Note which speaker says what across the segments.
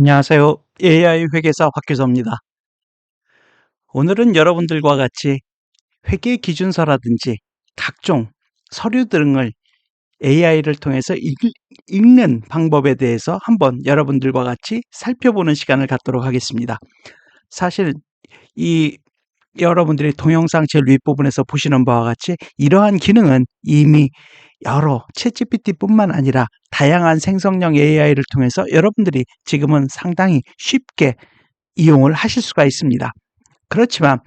Speaker 1: 안녕하세요. AI 회계사 박규서입니다. 오늘은 여러분들과 같이 회계 기준서라든지 각종 서류 등을 AI를 통해서 읽, 읽는 방법에 대해서 한번 여러분들과 같이 살펴보는 시간을 갖도록 하겠습니다. 사실 이 여러분들이 동영상 제일 윗부분에서 보시는 바와 같이 이러한 기능은 이미 여러 챗GPT뿐만 아니라 다양한 생성형 AI를 통해서 여러분들이 지금은 상당히 쉽게 이용을 하실 수가 있습니다. 그렇지만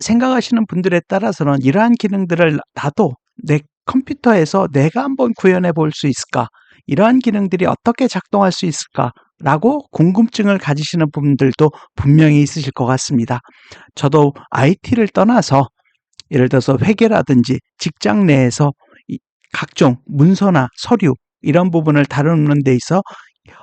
Speaker 1: 생각하시는 분들에 따라서는 이러한 기능들을 나도 내 컴퓨터에서 내가 한번 구현해 볼 수 있을까? 이러한 기능들이 어떻게 작동할 수 있을까? 라고 궁금증을 가지시는 분들도 분명히 있으실 것 같습니다. 저도 IT를 떠나서 예를 들어서 회계라든지 직장 내에서 각종 문서나 서류 이런 부분을 다루는 데 있어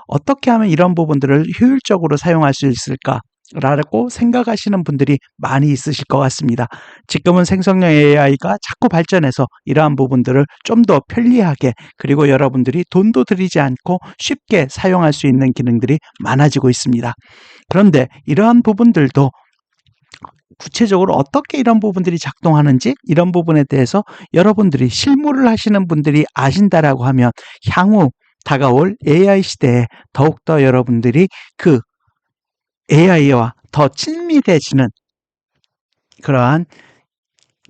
Speaker 1: 어떻게 하면 이런 부분들을 효율적으로 사용할 수 있을까? 라고 생각하시는 분들이 많이 있으실 것 같습니다. 지금은 생성형 AI가 자꾸 발전해서 이러한 부분들을 좀 더 편리하게 그리고 여러분들이 돈도 들이지 않고 쉽게 사용할 수 있는 기능들이 많아지고 있습니다. 그런데 이러한 부분들도 구체적으로 어떻게 이런 부분들이 작동하는지 이런 부분에 대해서 여러분들이 실무를 하시는 분들이 아신다라고 하면 향후 다가올 AI 시대에 더욱더 여러분들이 그 AI와 더 친밀해지는 그러한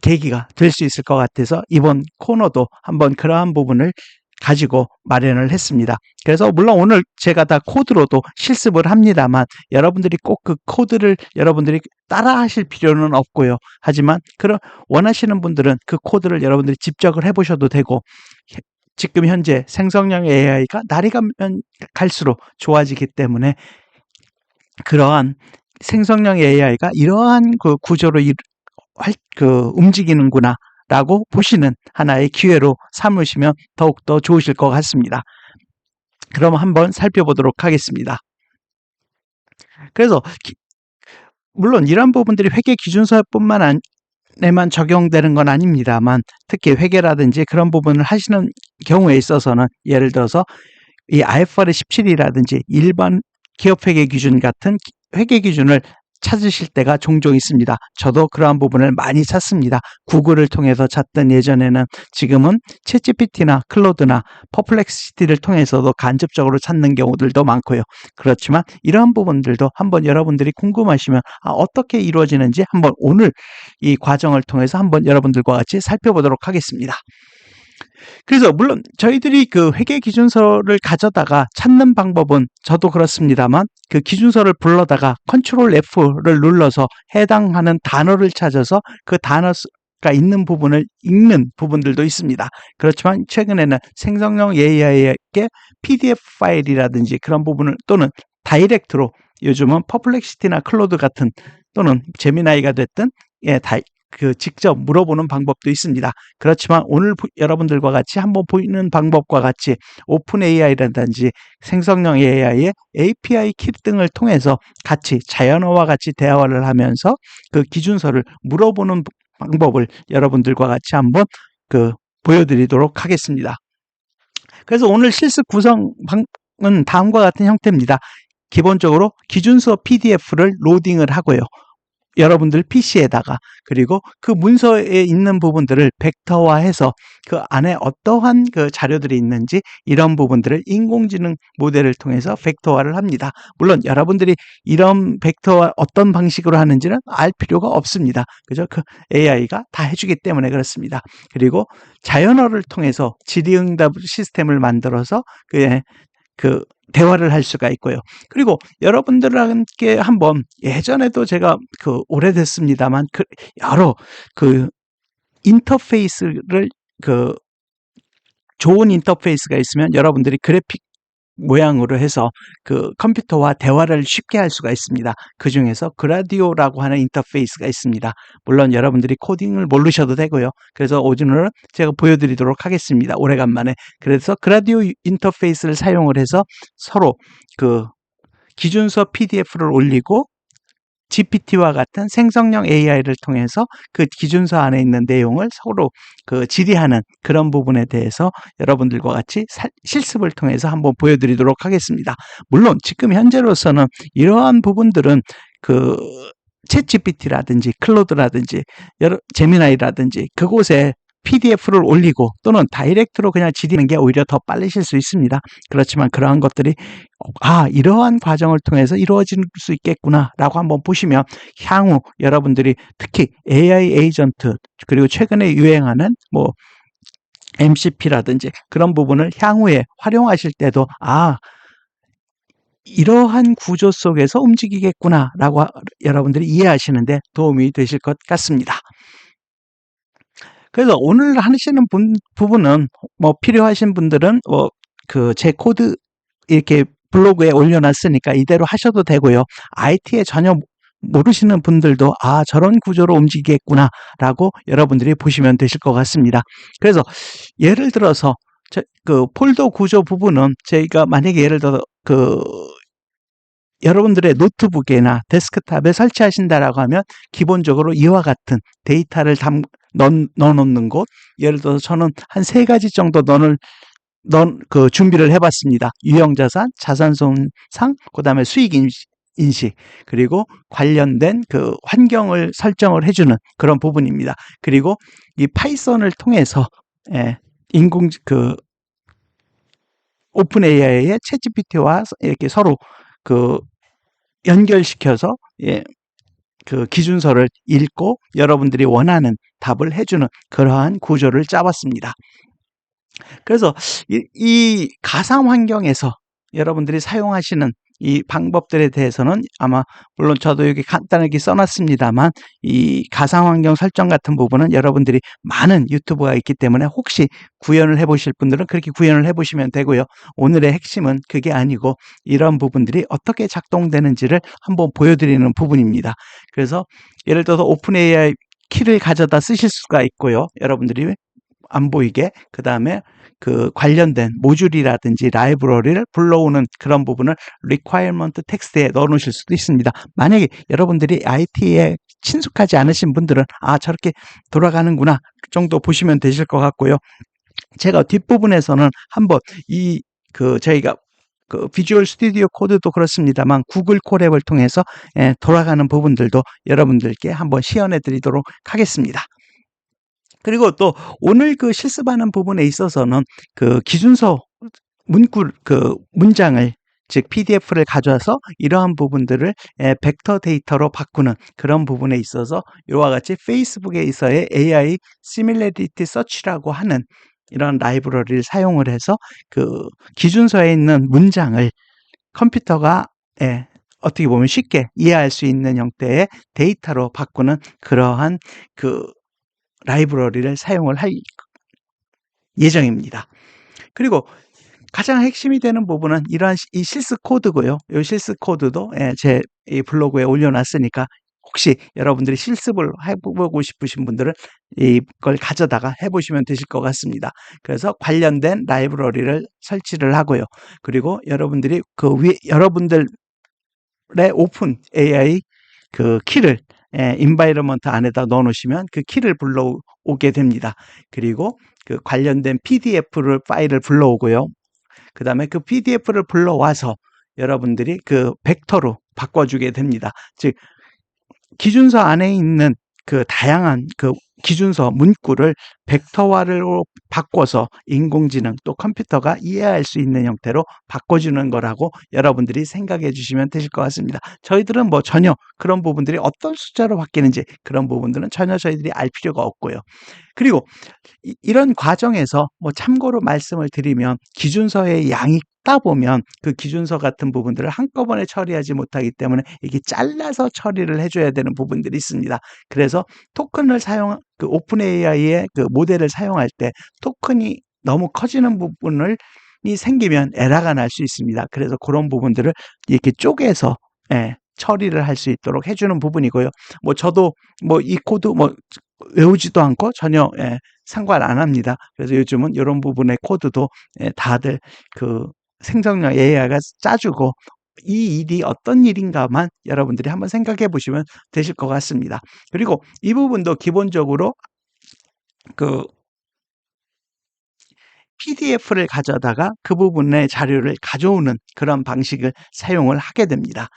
Speaker 1: 계기가 될 수 있을 것 같아서 이번 코너도 한번 그러한 부분을 가지고 마련을 했습니다. 그래서 물론 오늘 제가 다 코드로도 실습을 합니다만 여러분들이 꼭 그 코드를 여러분들이 따라 하실 필요는 없고요. 하지만 그런 원하시는 분들은 그 코드를 여러분들이 집적을 해 보셔도 되고 지금 현재 생성형 AI가 날이 가면 갈수록 좋아지기 때문에 그러한 생성형 AI가 이러한 그 구조로 이, 그 움직이는구나 라고 보시는 하나의 기회로 삼으시면 더욱더 좋으실 것 같습니다. 그럼 한번 살펴보도록 하겠습니다. 그래서 물론 이런 부분들이 회계 기준서뿐만 에만 적용되는 건 아닙니다만 특히 회계라든지 그런 부분을 하시는 경우에 있어서는 예를 들어서 이 IFRS 17이라든지 일반 기업회계 기준 같은 회계 기준을 찾으실 때가 종종 있습니다. 저도 그러한 부분을 많이 찾습니다. 구글을 통해서 찾던 예전에는 지금은 챗GPT나 클로드나 퍼플렉시티를 통해서도 간접적으로 찾는 경우들도 많고요. 그렇지만 이러한 부분들도 한번 여러분들이 궁금하시면 아, 어떻게 이루어지는지 한번 오늘 이 과정을 통해서 한번 여러분들과 같이 살펴보도록 하겠습니다. 그래서 물론 저희들이 그 회계 기준서를 가져다가 찾는 방법은 저도 그렇습니다만 그 기준서를 불러다가 컨트롤 F를 눌러서 해당하는 단어를 찾아서 그 단어 가 있는 부분을 읽는 부분들도 있습니다. 그렇지만 최근에는 생성형 AI에게 PDF 파일이라든지 그런 부분을 또는 다이렉트로 요즘은 퍼플렉시티나 클로드 같은 또는 제미나이가 됐든 예, 다, 그 직접 물어보는 방법도 있습니다. 그렇지만 오늘 여러분들과 같이 한번 보이는 방법과 같이 오픈 AI라든지 생성형 AI의 API 키 등을 통해서 같이 자연어와 같이 대화를 하면서 그 기준서를 물어보는 방법을 여러분들과 같이 한번 그 보여드리도록 하겠습니다. 그래서 오늘 실습 구성은 다음과 같은 형태입니다. 기본적으로 기준서 PDF를 로딩을 하고요. 여러분들 PC에다가 그리고 그 문서에 있는 부분들을 벡터화해서 그 안에 어떠한 그 자료들이 있는지 이런 부분들을 인공지능 모델을 통해서 벡터화를 합니다. 물론 여러분들이 이런 벡터화 어떤 방식으로 하는지는 알 필요가 없습니다. 그죠? 그 AI가 다 해주기 때문에 그렇습니다. 그리고 자연어를 통해서 질의응답 시스템을 만들어서 그 그 대화를 할 수가 있고요. 그리고 여러분들과 함께 한번 예전에도 제가 그 오래됐습니다만 그 여러 그 인터페이스를 그 좋은 인터페이스가 있으면 여러분들이 그래픽 모양으로 해서 그 컴퓨터와 대화를 쉽게 할 수가 있습니다. 그 중에서 그라디오라고 하는 인터페이스가 있습니다. 물론 여러분들이 코딩을 모르셔도 되고요. 그래서 오늘은 제가 보여드리도록 하겠습니다. 오래간만에. 그래서 그라디오 인터페이스를 사용을 해서 서로 그 기준서 PDF를 올리고 GPT와 같은 생성형 AI를 통해서 그 기준서 안에 있는 내용을 서로 그 질의하는 그런 부분에 대해서 여러분들과 같이 사- 실습을 통해서 한번 보여드리도록 하겠습니다. 물론 지금 현재로서는 이러한 부분들은 그 챗GPT라든지 클로드라든지 여러 제미나이라든지 그곳에 PDF를 올리고 또는 다이렉트로 그냥 지리는 게 오히려 더 빨리실 수 있습니다. 그렇지만 그러한 것들이 아 이러한 과정을 통해서 이루어질 수 있겠구나라고 한번 보시면 향후 여러분들이 특히 AI 에이전트 그리고 최근에 유행하는 뭐 MCP라든지 그런 부분을 향후에 활용하실 때도 아 이러한 구조 속에서 움직이겠구나라고 여러분들이 이해하시는데 도움이 되실 것 같습니다. 그래서 오늘 하시는 분, 부분은 뭐 필요하신 분들은 뭐 그 제 코드 이렇게 블로그에 올려놨으니까 이대로 하셔도 되고요. IT에 전혀 모르시는 분들도 아 저런 구조로 움직이겠구나라고 여러분들이 보시면 되실 것 같습니다. 그래서 예를 들어서 저, 그 폴더 구조 부분은 저희가 만약에 예를 들어 그 여러분들의 노트북이나 데스크탑에 설치하신다라고 하면 기본적으로 이와 같은 데이터를 담, 넣, 넣어놓는 곳 예를 들어서 저는 한 세 가지 정도 넣을 넣, 그 준비를 해봤습니다. 유형 자산, 자산 손상, 그 다음에 수익 인식, 그리고 관련된 그 환경을 설정을 해주는 그런 부분입니다. 그리고 이 파이썬을 통해서 예, 인공 그 오픈 AI의 챗 GPT와 이렇게 서로 그 연결시켜서 예, 그 기준서를 읽고 여러분들이 원하는 답을 해주는 그러한 구조를 짜봤습니다. 그래서 이, 이 가상 환경에서 여러분들이 사용하시는 이 방법들에 대해서는 아마 물론 저도 여기 간단하게 써놨습니다만 이 가상환경 설정 같은 부분은 여러분들이 많은 유튜브가 있기 때문에 혹시 구현을 해보실 분들은 그렇게 구현을 해보시면 되고요. 오늘의 핵심은 그게 아니고 이런 부분들이 어떻게 작동되는지를 한번 보여드리는 부분입니다. 그래서 예를 들어서 오픈 AI 키를 가져다 쓰실 수가 있고요. 여러분들이 안 보이게 그 다음에 그 관련된 모듈이라든지 라이브러리를 불러오는 그런 부분을 requirement 텍스트에 넣어 놓으실 수도 있습니다. 만약에 여러분들이 IT에 친숙하지 않으신 분들은 아 저렇게 돌아가는구나 정도 보시면 되실 것 같고요. 제가 뒷부분에서는 한번 이 그 저희가 그 비주얼 스튜디오 코드도 그렇습니다만 구글 콜앱을 통해서 예, 돌아가는 부분들도 여러분들께 한번 시연해 드리도록 하겠습니다. 그리고 또 오늘 그 실습하는 부분에 있어서는 그 기준서 문구 그 문장을 즉 PDF를 가져와서 이러한 부분들을 에, 벡터 데이터로 바꾸는 그런 부분에 있어서 이와 같이 페이스북에 있어의 AI Similarity Search라고 하는 이런 라이브러리를 사용을 해서 그 기준서에 있는 문장을 컴퓨터가 예, 어떻게 보면 쉽게 이해할 수 있는 형태의 데이터로 바꾸는 그러한 그 라이브러리를 사용을 할 예정입니다. 그리고 가장 핵심이 되는 부분은 이러한 이 실습 코드고요. 이 실습 코드도 예, 제 블로그에 올려놨으니까 혹시 여러분들이 실습을 해보고 싶으신 분들은 이걸 가져다가 해보시면 되실 것 같습니다. 그래서 관련된 라이브러리를 설치를 하고요. 그리고 여러분들이 그 위에 여러분들의 오픈 AI 그 키를 예, 인바이러먼트 안에다 넣어 놓으시면 그 키를 불러오게 됩니다. 그리고 그 관련된 PDF를 파일을 불러오고요. 그 다음에 그 PDF를 불러와서 여러분들이 그 벡터로 바꿔주게 됩니다. 즉 기준서 안에 있는 그 다양한 그 기준서 문구를 벡터화로 바꿔서 인공지능 또 컴퓨터가 이해할 수 있는 형태로 바꿔주는 거라고 여러분들이 생각해 주시면 되실 것 같습니다. 저희들은 뭐 전혀 그런 부분들이 어떤 숫자로 바뀌는지 그런 부분들은 전혀 저희들이 알 필요가 없고요. 그리고 이, 이런 과정에서 뭐 참고로 말씀을 드리면 기준서의 양이 따 보면 그 기준서 같은 부분들을 한꺼번에 처리하지 못하기 때문에 이게 잘라서 처리를 해줘야 되는 부분들이 있습니다. 그래서 토큰을 사용, 그 오픈 AI의 그 모델을 사용할 때 토큰이 너무 커지는 부분을 이 생기면 에러가 날 수 있습니다. 그래서 그런 부분들을 이렇게 쪼개서 예, 처리를 할 수 있도록 해주는 부분이고요. 뭐 저도 뭐 이 코드 뭐 외우지도 않고 전혀 예, 상관 안 합니다. 그래서 요즘은 이런 부분의 코드도 예, 다들 그 생성형 AI가 짜주고 이 일이 어떤 일인가만 여러분들이 한번 생각해 보시면 되실 것 같습니다. 그리고 이 부분도 기본적으로 그 PDF를 가져다가 그 부분의 자료를 가져오는 그런 방식을 사용을 하게 됩니다.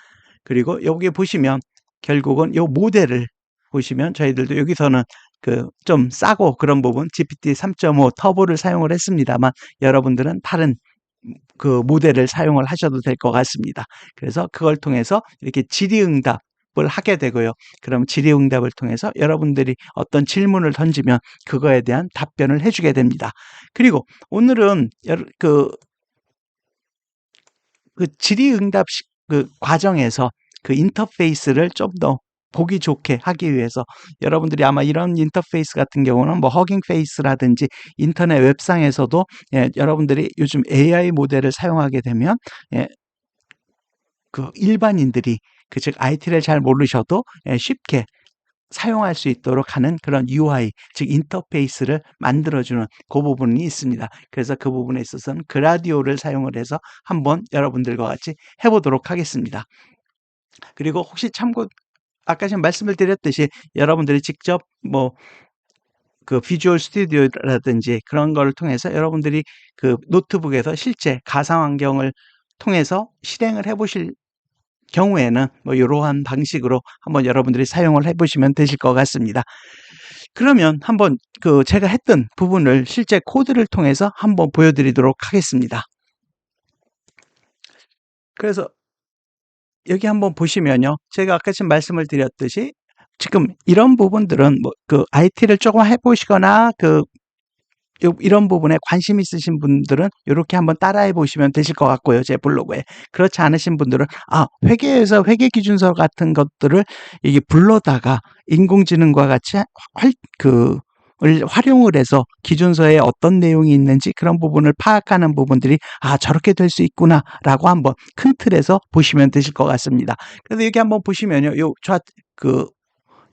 Speaker 1: 그리고 여기 보시면 결국은 이 모델을 보시면 저희들도 여기서는 그 좀 싸고 그런 부분 GPT 3.5 터보를 사용을 했습니다만 여러분들은 다른 그 모델을 사용을 하셔도 될 것 같습니다. 그래서 그걸 통해서 이렇게 질의응답 을 하게 되고요. 그럼 질의응답을 통해서 여러분들이 어떤 질문을 던지면 그거에 대한 답변을 해주게 됩니다. 그리고 오늘은 그, 그 질의응답 시- 그 과정에서 그 인터페이스를 좀 더 보기 좋게 하기 위해서 여러분들이 아마 이런 인터페이스 같은 경우는 뭐 허깅 페이스라든지 인터넷 웹상에서도 예, 여러분들이 요즘 AI 모델을 사용하게 되면 예, 그 일반인들이 그 즉 IT를 잘 모르셔도 예, 쉽게 사용할 수 있도록 하는 그런 UI, 즉 인터페이스를 만들어주는 그 부분이 있습니다. 그래서 그 부분에 있어서는 그라디오를 사용을 해서 한번 여러분들과 같이 해보도록 하겠습니다. 그리고 혹시 참고 아까 지금 말씀을 드렸듯이 여러분들이 직접 뭐 그 비주얼 스튜디오라든지 그런 거를 통해서 여러분들이 그 노트북에서 실제 가상 환경을 통해서 실행을 해 보실 경우에는 뭐 이러한 방식으로 한번 여러분들이 사용을 해 보시면 되실 것 같습니다. 그러면 한번 그 제가 했던 부분을 실제 코드를 통해서 한번 보여드리도록 하겠습니다. 그래서 여기 한번 보시면요. 제가 아까 지금 말씀을 드렸듯이 지금 이런 부분들은 뭐 그 IT를 조금 해보시거나 그 요- 이런 부분에 관심 있으신 분들은 이렇게 한번 따라해 보시면 되실 것 같고요. 제 블로그에. 그렇지 않으신 분들은 아, 회계에서 회계 기준서 같은 것들을 이게 불러다가 인공지능과 같이 활, 그, 을 활용을 해서 기준서에 어떤 내용이 있는지 그런 부분을 파악하는 부분들이 아 저렇게 될 수 있구나라고 한번 큰 틀에서 보시면 되실 것 같습니다. 그래서 여기 한번 보시면요, 요좌그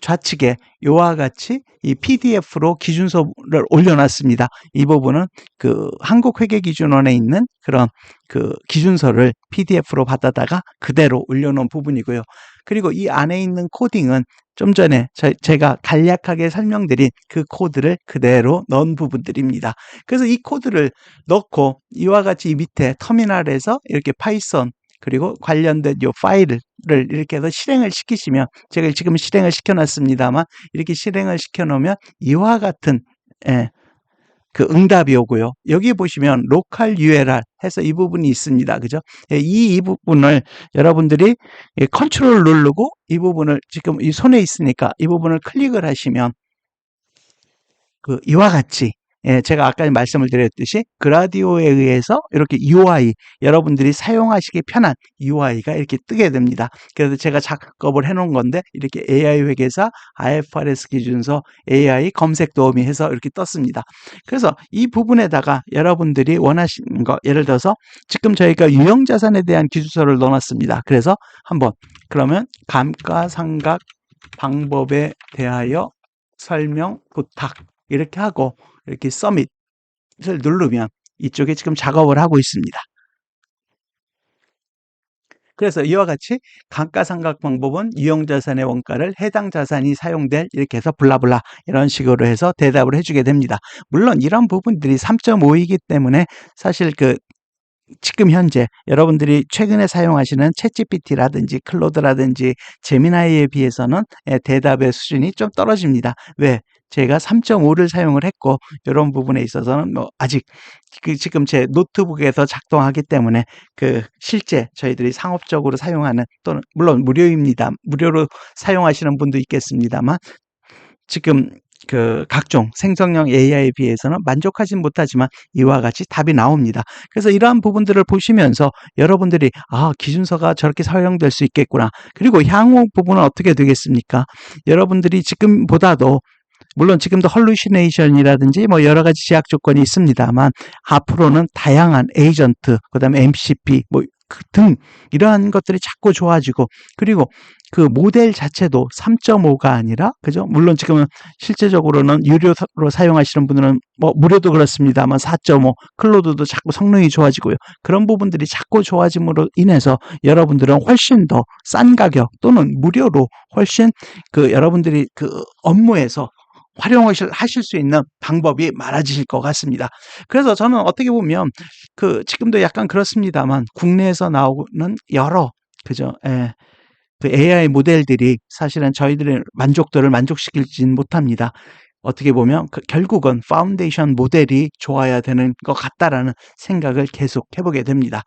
Speaker 1: 좌측에 요와 같이 이 PDF로 기준서를 올려놨습니다. 이 부분은 그 한국회계기준원에 있는 그런 그 기준서를 PDF로 받아다가 그대로 올려놓은 부분이고요. 그리고 이 안에 있는 코딩은 좀 전에 저- 제가 간략하게 설명드린 그 코드를 그대로 넣은 부분들입니다. 그래서 이 코드를 넣고 이와 같이 이 밑에 터미널에서 이렇게 파이썬 그리고 관련된 요 파일을 이렇게 해서 실행을 시키시면 제가 지금 실행을 시켜놨습니다만 이렇게 실행을 시켜놓으면 이와 같은 예, 그 응답이 오고요. 여기 보시면 로컬 URL 해서 이 부분이 있습니다. 그죠? 예, 이, 이 부분을 여러분들이 예, 컨트롤 누르고 이 부분을 지금 이 손에 있으니까 이 부분을 클릭을 하시면 그 이와 같이 예, 제가 아까 말씀을 드렸듯이 그라디오에 의해서 이렇게 UI 여러분들이 사용하시기 편한 UI가 이렇게 뜨게 됩니다. 그래서 제가 작업을 해놓은 건데 이렇게 AI 회계사 IFRS 기준서 AI 검색 도우미 해서 이렇게 떴습니다. 그래서 이 부분에다가 여러분들이 원하시는 거 예를 들어서 지금 저희가 유형 자산에 대한 기준서를 넣어놨습니다. 그래서 한번 그러면 감가상각 방법에 대하여 설명 부탁 이렇게 하고 이렇게 서밋을 누르면 이쪽에 지금 작업을 하고 있습니다. 그래서 이와 같이 감가상각 방법은 유형 자산의 원가를 해당 자산이 사용될 이렇게 해서 블라블라 이런 식으로 해서 대답을 해주게 됩니다. 물론 이런 부분들이 3.5이기 때문에 사실 그 지금 현재 여러분들이 최근에 사용하시는 챗GPT라든지 클로드라든지 제미나이에 비해서는 예, 대답의 수준이 좀 떨어집니다. 왜? 제가 3.5를 사용을 했고 이런 부분에 있어서는 뭐 아직 그 지금 제 노트북에서 작동하기 때문에 그 실제 저희들이 상업적으로 사용하는 또는 물론 무료입니다. 무료로 사용하시는 분도 있겠습니다만 지금 그 각종 생성형 AI에 비해서는 만족하진 못하지만 이와 같이 답이 나옵니다. 그래서 이러한 부분들을 보시면서 여러분들이 아 기준서가 저렇게 사용될 수 있겠구나. 그리고 향후 부분은 어떻게 되겠습니까? 여러분들이 지금보다도 물론 지금도 헐루시네이션이라든지 뭐 여러 가지 제약 조건이 있습니다만 앞으로는 다양한 에이전트, 그다음에 MCP 뭐그등 이러한 것들이 자꾸 좋아지고 그리고 그 모델 자체도 3.5가 아니라 그죠? 물론 지금은 실제적으로는 유료로 사용하시는 분들은 뭐 무료도 그렇습니다만 4.5 클로드도 자꾸 성능이 좋아지고요. 그런 부분들이 자꾸 좋아짐으로 인해서 여러분들은 훨씬 더 싼 가격 또는 무료로 훨씬 그 여러분들이 그 업무에서 활용하실 하실 수 있는 방법이 많아지실 것 같습니다. 그래서 저는 어떻게 보면 그 지금도 약간 그렇습니다만 국내에서 나오는 여러 그죠? 예. 그 AI 모델들이 사실은 저희들의 만족도를 만족시키진 못합니다. 어떻게 보면 그 결국은 파운데이션 모델이 좋아야 되는 것 같다라는 생각을 계속 해보게 됩니다.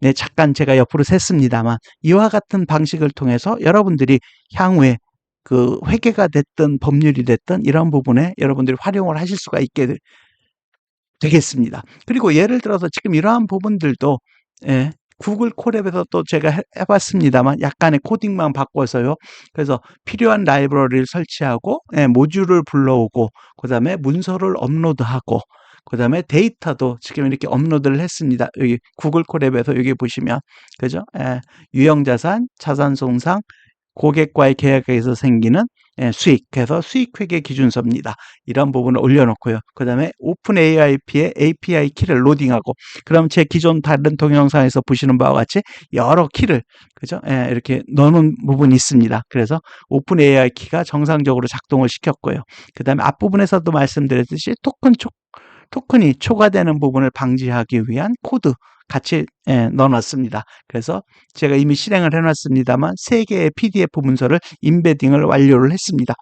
Speaker 1: 네, 잠깐 제가 옆으로 샜습니다만 이와 같은 방식을 통해서 여러분들이 향후에 그 회계가 됐든 법률이 됐든 이런 부분에 여러분들이 활용을 하실 수가 있게 되- 되겠습니다. 그리고 예를 들어서 지금 이러한 부분들도 예, 구글 콜앱에서 또 제가 해- 해봤습니다만 약간의 코딩만 바꿔서요. 그래서 필요한 라이브러리를 설치하고 예, 모듈을 불러오고 그 다음에 문서를 업로드하고 그 다음에 데이터도 지금 이렇게 업로드를 했습니다. 여기 구글 콜앱에서 여기 보시면 그죠? 예, 유형자산, 자산 손상, 고객과의 계약에서 생기는 예, 수익, 그래서 수익회계 기준서입니다. 이런 부분을 올려놓고요. 그 다음에 오픈 AIP의 API 키를 로딩하고, 그럼 제 기존 다른 동영상에서 보시는 바와 같이 여러 키를, 그죠? 예, 이렇게 넣는 부분이 있습니다. 그래서 오픈 AI 키가 정상적으로 작동을 시켰고요. 그 다음에 앞부분에서도 말씀드렸듯이 토큰 초, 토큰이 초과되는 부분을 방지하기 위한 코드 같이 예, 넣어놨습니다. 그래서 제가 이미 실행을 해놨습니다만 세 개의 PDF 문서를 인베딩을 완료를 했습니다.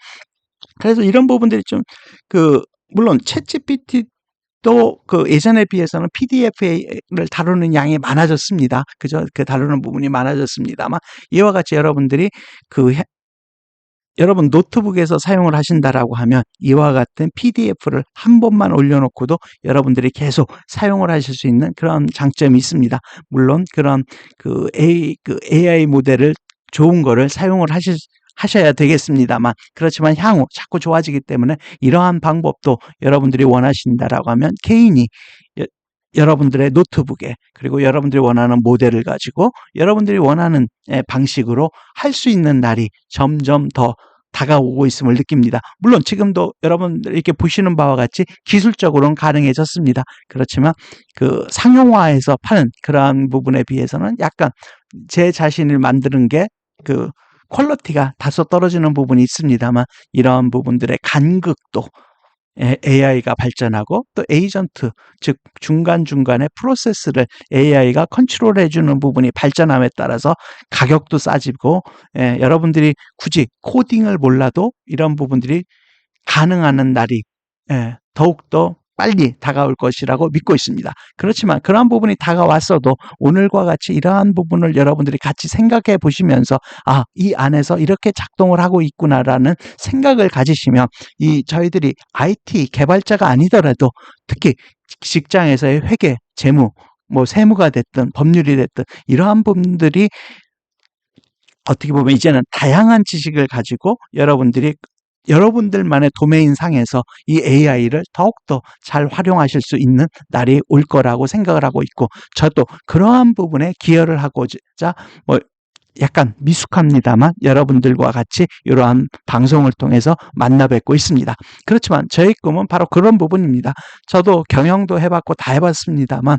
Speaker 1: 그래서 이런 부분들이 좀 그 물론 챗GPT도 그 예전에 비해서는 PDF를 다루는 양이 많아졌습니다. 그죠? 그 다루는 부분이 많아졌습니다만 이와 같이 여러분들이 그 해- 여러분 노트북에서 사용을 하신다라고 하면 이와 같은 PDF를 한 번만 올려놓고도 여러분들이 계속 사용을 하실 수 있는 그런 장점이 있습니다. 물론 그런 그 AI, 그 AI 모델을 좋은 거를 사용을 하실 하셔야 되겠습니다만 그렇지만 향후 자꾸 좋아지기 때문에 이러한 방법도 여러분들이 원하신다라고 하면 개인이 여, 여러분들의 노트북에 그리고 여러분들이 원하는 모델을 가지고 여러분들이 원하는 예, 방식으로 할 수 있는 날이 점점 더 다가오고 있음을 느낍니다. 물론 지금도 여러분들 이렇게 보시는 바와 같이 기술적으로는 가능해졌습니다. 그렇지만 그 상용화해서 파는 그러한 부분에 비해서는 약간 제 자신을 만드는 게그 퀄리티가 다소 떨어지는 부분이 있습니다만 이러한 부분들의 간극도 AI가 발전하고 또 에이전트 즉 중간중간에 프로세스를 AI가 컨트롤해 주는 부분이 발전함에 따라서 가격도 싸지고 예, 여러분들이 굳이 코딩을 몰라도 이런 부분들이 가능한 날이 예, 더욱더 빨리 다가올 것이라고 믿고 있습니다. 그렇지만 그러한 부분이 다가왔어도 오늘과 같이 이러한 부분을 여러분들이 같이 생각해 보시면서 아, 이 안에서 이렇게 작동을 하고 있구나라는 생각을 가지시면 이 저희들이 IT 개발자가 아니더라도 특히 직장에서의 회계, 재무, 뭐 세무가 됐든 법률이 됐든 이러한 분들이 어떻게 보면 이제는 다양한 지식을 가지고 여러분들이 여러분들만의 도메인 상에서 이 AI를 더욱더 잘 활용하실 수 있는 날이 올 거라고 생각을 하고 있고 저도 그러한 부분에 기여를 하고자 뭐 약간 미숙합니다만 여러분들과 같이 이러한 방송을 통해서 만나 뵙고 있습니다. 그렇지만 저희 꿈은 바로 그런 부분입니다. 저도 경영도 해봤고 다 해봤습니다만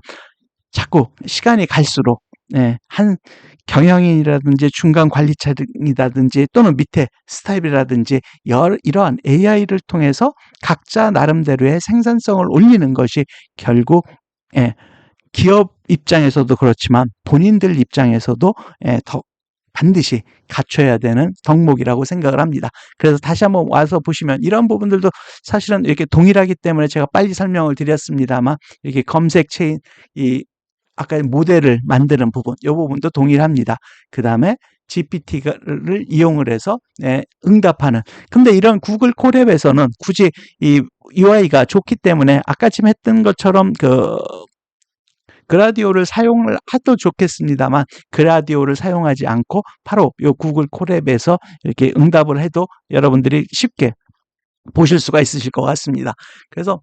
Speaker 1: 자꾸 시간이 갈수록 네, 한 경영인이라든지 중간 관리차이라든지 또는 밑에 스타일이라든지 이러한 AI를 통해서 각자 나름대로의 생산성을 올리는 것이 결국 예, 기업 입장에서도 그렇지만 본인들 입장에서도 예, 더 반드시 갖춰야 되는 덕목이라고 생각을 합니다. 그래서 다시 한번 와서 보시면 이런 부분들도 사실은 이렇게 동일하기 때문에 제가 빨리 설명을 드렸습니다만 이렇게 검색 체인 이 아까 모델을 만드는 부분, 이 부분도 동일합니다. 그 다음에 GPT를 이용을 해서 네, 응답하는. 근데 이런 구글 콜앱에서는 굳이 이 UI가 좋기 때문에 아까 지금 했던 것처럼 그 그라디오를 사용을 해도 좋겠습니다만 그라디오를 사용하지 않고 바로 이 구글 콜앱에서 이렇게 응답을 해도 여러분들이 쉽게 보실 수가 있으실 것 같습니다. 그래서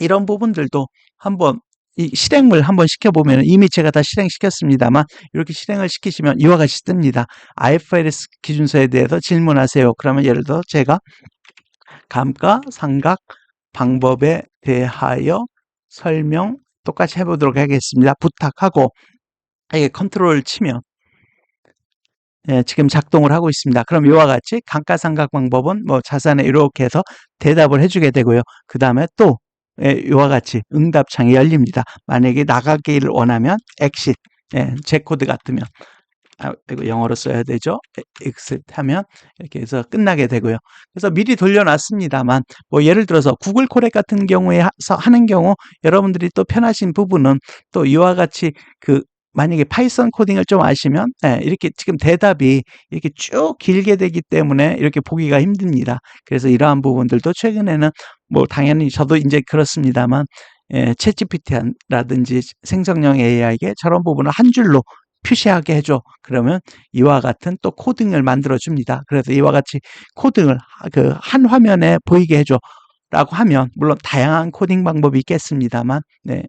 Speaker 1: 이런 부분들도 한번 이 실행을 한번 시켜보면 이미 제가 다 실행시켰습니다만 이렇게 실행을 시키시면 이와 같이 뜹니다. IFRS 기준서에 대해서 질문하세요. 그러면 예를 들어 제가 감가 상각 방법에 대하여 설명 똑같이 해보도록 하겠습니다. 부탁하고 이게 컨트롤 치면 예, 지금 작동을 하고 있습니다. 그럼 이와 같이 감가상각 방법은 뭐 자산에 이렇게 해서 대답을 해주게 되고요. 그 다음에 또 예, 이와 같이 응답창이 열립니다. 만약에 나가기를 원하면 exit, 예, 제 코드 같으면 아, 이거 영어로 써야 되죠. 에- exit 하면 이렇게 해서 끝나게 되고요. 그래서 미리 돌려놨습니다만 뭐 예를 들어서 구글 코렉 같은 경우에 하- 하는 경우 여러분들이 또 편하신 부분은 또 이와 같이 그 만약에 파이썬 코딩을 좀 아시면 예, 이렇게 지금 대답이 이렇게 쭉 길게 되기 때문에 이렇게 보기가 힘듭니다. 그래서 이러한 부분들도 최근에는 뭐 당연히 저도 이제 그렇습니다만 예, 챗GPT라든지 생성형 AI에게 저런 부분을 한 줄로 표시하게 해줘. 그러면 이와 같은 또 코딩을 만들어 줍니다. 그래서 이와 같이 코딩을 그 한 화면에 보이게 해줘. 라고 하면 물론 다양한 코딩 방법이 있겠습니다만 네.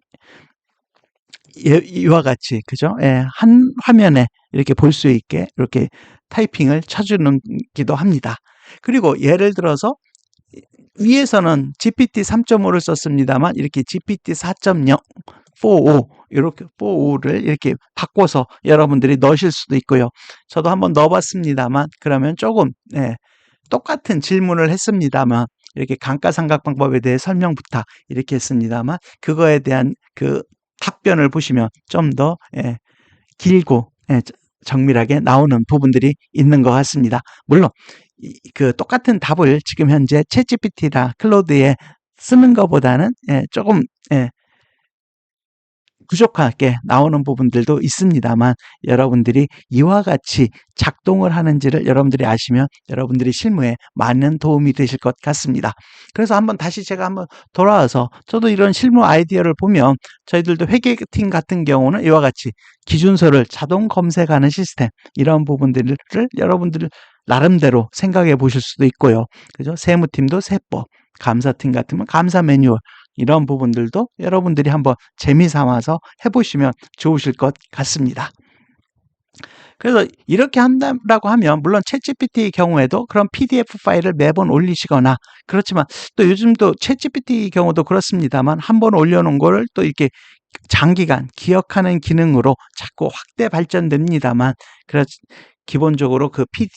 Speaker 1: 예, 이와 같이 그죠? 예, 한 화면에 이렇게 볼 수 있게 이렇게 타이핑을 쳐주는 기도 합니다. 그리고 예를 들어서 위에서는 GPT 3.5를 썼습니다만 이렇게 GPT 4.0, 4.5 이렇게 4.5를 이렇게 바꿔서 여러분들이 넣으실 수도 있고요. 저도 한번 넣어봤습니다만 그러면 조금 예, 똑같은 질문을 했습니다만 이렇게 감가상각 방법에 대해 설명 부탁 이렇게 했습니다만 그거에 대한 그 답변을 보시면 좀더 예, 길고 예, 정밀하게 나오는 부분들이 있는 것 같습니다. 물론 이- 그 똑같은 답을 지금 현재 챗GPT나 클로드에 쓰는 것보다는 예, 조금 예, 부족하게 나오는 부분들도 있습니다만 여러분들이 이와 같이 작동을 하는지를 여러분들이 아시면 여러분들이 실무에 많은 도움이 되실 것 같습니다. 그래서 한번 다시 제가 한번 돌아와서 저도 이런 실무 아이디어를 보면 저희들도 회계팀 같은 경우는 이와 같이 기준서를 자동 검색하는 시스템 이런 부분들을 여러분들 나름대로 생각해 보실 수도 있고요. 그죠? 세무팀도 세법, 감사팀 같으면 감사 매뉴얼 이런 부분들도 여러분들이 한번 재미 삼아서 해보시면 좋으실 것 같습니다. 그래서 이렇게 한다고 하면 물론 챗GPT 경우에도 그런 PDF 파일을 매번 올리시거나 그렇지만 또 요즘도 챗GPT 경우도 그렇습니다만 한 번 올려놓은 거를 또 이렇게 장기간 기억하는 기능으로 자꾸 확대 발전됩니다만 그래 기본적으로 그 P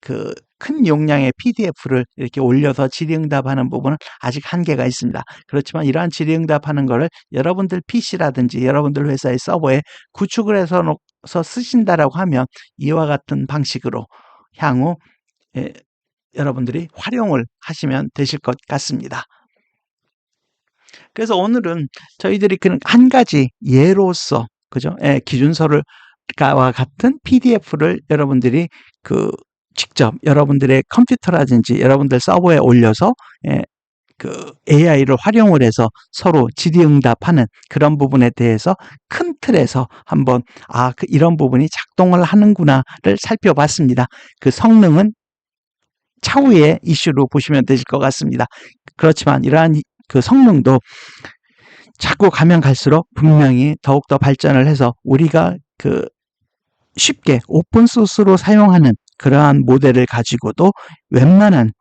Speaker 1: 그 큰 용량의 PDF를 이렇게 올려서 질의응답하는 부분은 아직 한계가 있습니다. 그렇지만 이러한 질의응답하는 거를 여러분들 PC라든지 여러분들 회사의 서버에 구축을 해서 놓서 쓰신다라고 하면 이와 같은 방식으로 향후 예, 여러분들이 활용을 하시면 되실 것 같습니다. 그래서 오늘은 저희들이 그런 한 가지 예로서 그죠? 예, 기준서를 와 같은 PDF를 여러분들이 그 직접 여러분들의 컴퓨터라든지 여러분들 서버에 올려서 예, 그 AI를 활용을 해서 서로 질의응답하는 그런 부분에 대해서 큰 틀에서 한번 아 그 이런 부분이 작동을 하는구나를 살펴봤습니다. 그 성능은 차후의 이슈로 보시면 되실 것 같습니다. 그렇지만 이러한 이- 그 성능도 자꾸 가면 갈수록 분명히 더욱더 발전을 해서 우리가 그 쉽게 오픈소스로 사용하는 그러한 모델을 가지고도 웬만한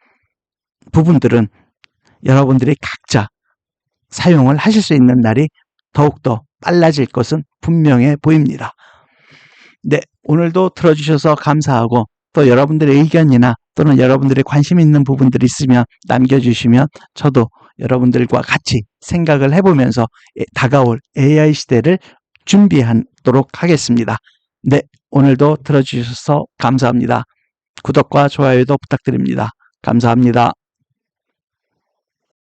Speaker 1: 부분들은 여러분들이 각자 사용을 하실 수 있는 날이 더욱더 빨라질 것은 분명해 보입니다. 네, 오늘도 들어주셔서 감사하고 또 여러분들의 의견이나 또는 여러분들의 관심 있는 부분들이 있으면 남겨주시면 저도 여러분들과 같이 생각을 해보면서 에- 다가올 AI 시대를 준비하도록 하겠습니다. 네, 오늘도 들어주셔서 감사합니다. 구독과 좋아요도 부탁드립니다. 감사합니다.